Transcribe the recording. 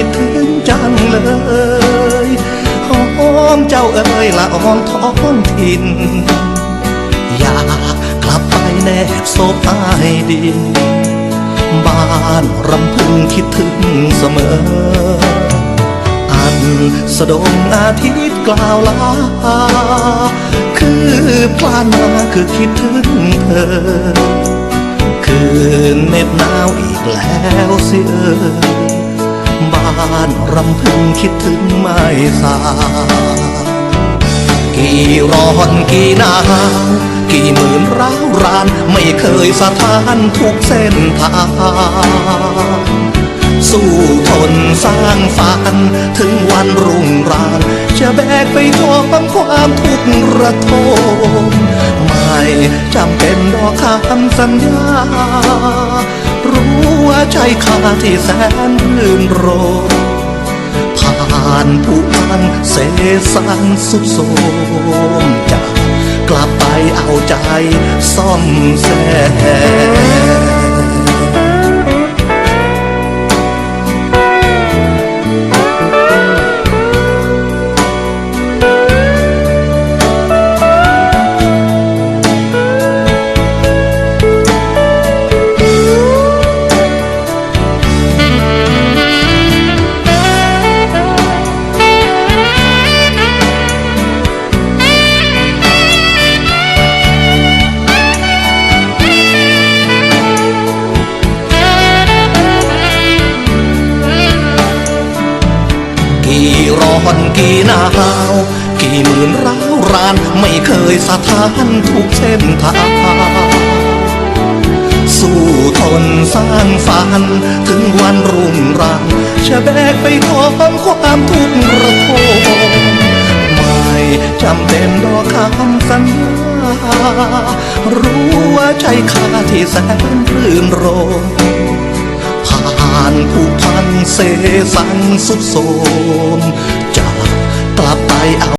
คิดถึงจังเลยหอมเจ้าเอ๋ยละอองท้องถิ่น อยากกลับไปแนบโซฟาดิน บ้านรำพึงคิดถึงเสมอ อันสะดงอาทิตย์กล่าวลา คือพลานมาคือคิดถึงเธอ คืนเน็บหนาวอีกแล้วเสียานรำพึงคิดถึงไม่สากี่ร้อนกี่หนาวกี่หมื่นร้าวรานไม่เคยสถานทุกเส้นทางสู้ทนสร้างฝันถึงวันรุ่งรางจะแบกไปทวงความทุกข์ระทมไม่จำเป็นดอกคำสัญญารู้ว่าใจค่าที่แสนรื่นรมานผู้พันเสสันสุดโสมจะกลับไปเอาใจซ่อมแซม อนกี่หนาว กี่หมื่นร้าวรานไม่เคยสถานทุกเส้นทางสู้ทนสร้างฝันถึงวันรุ่งรางจะแบกไปทอมความทุกข์ระทมไม่จำเป็นดอกคำสัญญารู้ว่าใจค่าที่แสนรื่นรมานผู้พันเสสังสุดโสมจะกลับไปเอา